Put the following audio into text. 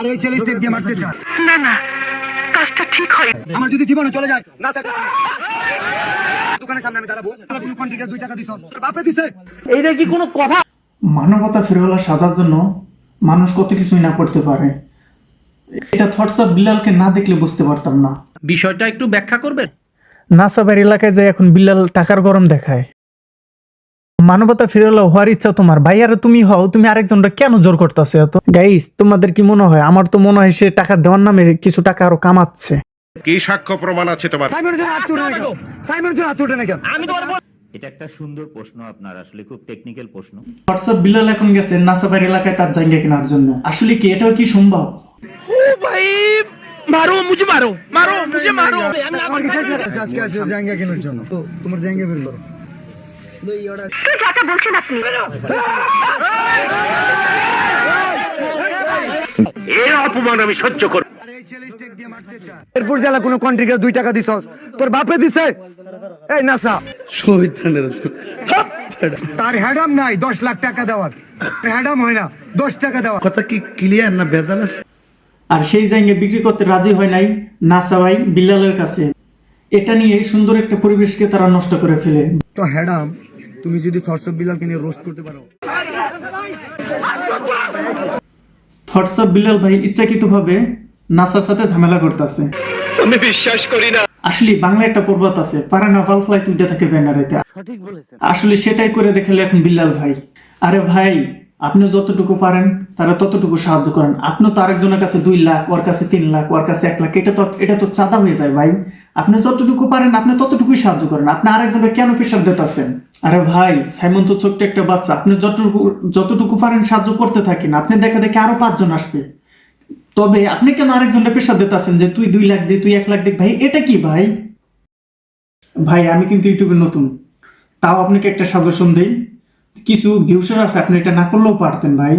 আর এই ছেলে স্টেপ দিয়ে মারতে চায় না না কাজটা ঠিক হয়। আমার যদি জীবনে চলে যায় না স্যার। দোকানের সামনে আমি দাঁড়াবো। কোনো কন্ট্রাক্টর দুই টাকা দিছ। তোর বাপে দিছে। এইটা কি কোনো কথা? মানবতা ফেরওয়ালা সাজার জন্য মানুষ কত কিছুই না করতে পারে। এটা থটস অফ বিল্লালকে না দেখলে বুঝতে পারতাম না। বিষয়টা একটু ব্যাখ্যা করবেন? নাসাবের এলাকায় যে এখন বিল্লাল টাকার গরম দেখায়। মানবতা ফিরল হওয়ার ইচ্ছা তোমার। ভাই আর তুমি হও তুমি আরেকজনটা কেন জোর করতেছো এত? গাইস তোমাদের কি মনে হয়? আমার তো মনে হয় সে টাকা দেওয়ার নামে কিছু টাকা আরও কামাচ্ছে। কি সাক্ষ্য প্রমাণ আছে তোমার? এটা একটা সুন্দর প্রশ্ন আপনার আসলে খুব টেকনিক্যাল প্রশ্ন। হোয়াটসঅ্যাপ বিল্লাল এখন গেছে নাসাবের এলাকায় তার জায়গা কেনার জন্য। আসলে কি এটাও কি সম্ভব? ভাই মারো মুঝে মারো মারো মুঝে মারো। কাছে আজকে জায়গা কেনার জন্য। তোমার জায়গা বের করো বলছেন আপনি এর অপমান আমি সহ্য করব আর এই ছেলে স্টেপ দিয়ে মারতে চায়। এরপর জেলা কোনো কন্ট্রাক্টর দুই টাকা তোর বাপে দিছে? এই নাসা। তার হ্যাডাম নাই দশ লাখ টাকা দেওয়ার। হ্যাডাম হয় না দশ টাকা দেওয়ার। কথা কি ক্লিয়ার না আছে? আর সেই জায়গায় বিক্রি করতে রাজি হয় নাই নাসা ভাই বিল্লালের কাছে। এটা নিয়ে সুন্দর একটা পরিবেশকে তারা নষ্ট করে ফেলে। তো হ্যাডাম তুমি যদি থরসব বিলালকে নিয়ে রোস্ট করতে পারো। থটস অফ বিল্লাল ভাই ইচ্ছাকৃতভাবে নাসার সাথে ঝামেলা করতেছে। আমি বিশ্বাস করি না। আসলে বাংলা একটা পর্বত আছে পারে না ভালো ফ্লাই তুলতে থাকে ব্যানারেতে আসলে সেটাই করে দেখালে এখন বিল্লাল ভাই। আরে ভাই আপনি যতটুকু পারেন তারা ততটুকু সাহায্য করেন। আপনি তো আরেকজনের কাছে দুই লাখ ওর কাছে তিন লাখ ওর কাছে এক লাখ এটা তো এটা তো চাঁদা হয়ে যায় ভাই। আপনি যতটুকু পারেন আপনি ততটুকুই সাহায্য করেন। আপনি আরেকজনের কেন প্রেশার দিতেছেন? আরে ভাই, সাইমন তো ছোট্ট একটা বাচ্চা। আপনি যতটুকু যতটুকু পারেন সাহায্য করতে থাকেন। আপনি দেখা দেখে আরও পাঁচজন আসবে। তবে আপনি কেন আরেকজনের সাথে দিতেছেন যে তুই দুই লাখ দে, তুই এক লাখ দে? ভাই, এটা কি ভাই? ভাই, আমি কিন্তু ইউটিউবে নতুন। তাও আপনাকে একটা সাজেশন দিই। কিছু ভিউসের আছে, আপনি এটা না করলেও পারতেন ভাই।